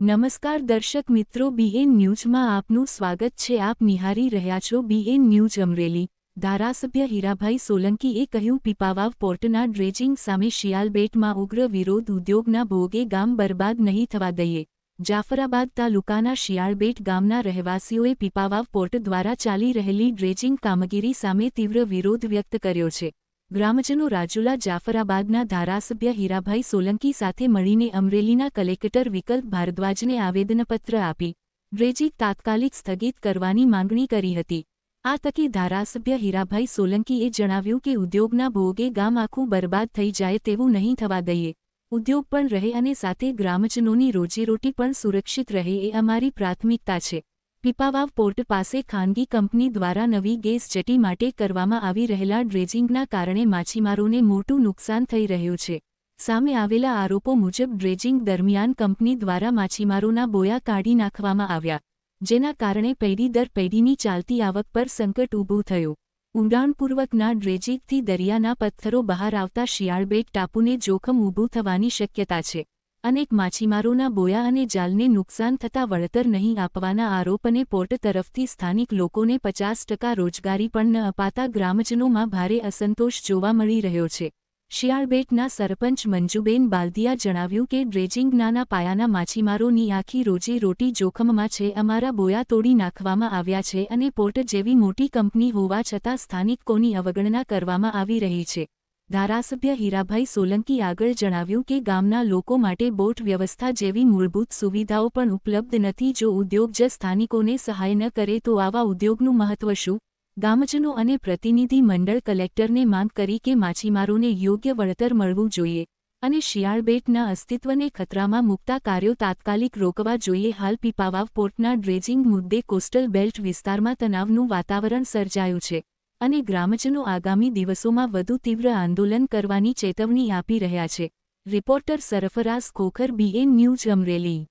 નમસ્કાર દર્શક મિત્રો બીએન ન્યૂઝમાં આપનું સ્વાગત છે. આપ નિહારી રહ્યા છો બીએન ન્યૂઝ અમરેલી. ધારાસભ્ય હીરાભાઈ સોલંકીએ કહ્યું, પીપાવાવ પોર્ટના ડ્રેજિંગ સામે શિયાલબેટમાં ઉગ્ર વિરોધ ઉદ્યોગના ભોગે ગામ બરબાદ નહીં થવા દઈએ. જાફરાબાદ તાલુકાના શિયાળબેટ ગામના રહેવાસીઓએ પીપાવાવ પોર્ટ દ્વારા ચાલી રહેલી ડ્રેજિંગ કામગીરી સામે તીવ્ર વિરોધ વ્યક્ત કર્યો છે. ગ્રામજનો રાજુલા જાફરાબાદના ધારાસભ્ય હીરાભાઈ સોલંકી સાથે મળીને અમરેલીના કલેક્ટર વિકલ્પ ભારદ્વાજને આવેદનપત્ર આપી ડ્રેજિંગ તાત્કાલિક સ્થગિત કરવાની માંગણી કરી હતી. આ તકે ધારાસભ્ય હીરાભાઈ સોલંકીએ જણાવ્યું કે ઉદ્યોગના ભોગે ગામ આખું બરબાદ થઈ જાય તેવું નહીં થવા દઈએ. ઉદ્યોગ પણ રહે અને સાથે ગ્રામજનોની રોજીરોટી પણ સુરક્ષિત રહે એ અમારી પ્રાથમિકતા છે. પીપાવાવ પોર્ટ પાસે ખાનગી કંપની દ્વારા નવી ગેસ જેટી માટે કરવામાં આવી રહેલા ડ્રેજિંગના કારણે માછીમારોને મોટું નુકસાન થઈ રહ્યું છે. સામે આવેલા આરોપો મુજબ ડ્રેજિંગ દરમિયાન કંપની દ્વારા માછીમારોના બોયા કાઢી નાખવામાં આવ્યા, જેના કારણે પેઢી દર પેઢીની ચાલતી આવક પર સંકટ ઊભું થયું. ઊંડાણપૂર્વકના ડ્રેજિંગથી દરિયાના પથ્થરો બહાર આવતા શિયાળબેટ ટાપુને જોખમ ઊભું થવાની શક્યતા છે. અનેક માછીમારોના બોયા અને જાલને નુકસાન થતાં વળતર નહીં આપવાના આરોપ અને પોર્ટ તરફથી સ્થાનિક લોકોને પચાસ ટકા રોજગારી પણ ન અપાતા ગ્રામજનોમાં ભારે અસંતોષ જોવા મળી રહ્યો છે. શિયાળબેટના સરપંચ મંજુબેન બાલદિયા જણાવ્યું કે ડ્રેજિંગ નાના પાયાના માછીમારોની આખી રોજી રોટી જોખમમાં છે, અમારા બોયા તોડી નાખવામાં આવ્યા છે અને પોર્ટ જેવી મોટી કંપની હોવા છતાં સ્થાનિકોની અવગણના કરવામાં આવી રહી છે. ધારાસભ્ય હીરાભાઈ સોલંકી આગળ જણાવ્યું કે ગામના લોકો માટે બોટ વ્યવસ્થા જેવી મૂળભૂત સુવિધાઓ પણ ઉપલબ્ધ નથી. જો ઉદ્યોગ જ સ્થાનિકોને સહાય ન કરે તો આવા ઉદ્યોગનું મહત્વ શું? ગામજનો અને પ્રતિનિધિ મંડળ કલેક્ટરને માંગ કરી કે માછીમારોને યોગ્ય વળતર મળવું જોઈએ અને શિયાળબેટના અસ્તિત્વને ખતરામાં મૂકતા કાર્યો તાત્કાલિક રોકવા જોઈએ. હાલ પીપાવાવ પોર્ટના ડ્રેજિંગ મુદ્દે કોસ્ટલ બેલ્ટ વિસ્તારમાં તણાવનું વાતાવરણ સર્જાયું છે. અને ગ્રામજનો આગામી દિવસોમાં વધુ તીવ્ર આંદોલન કરવાની ચેતવણી આપી રહ્યા છે. Reporter Sarfaraz Khokhar BN news Amreli.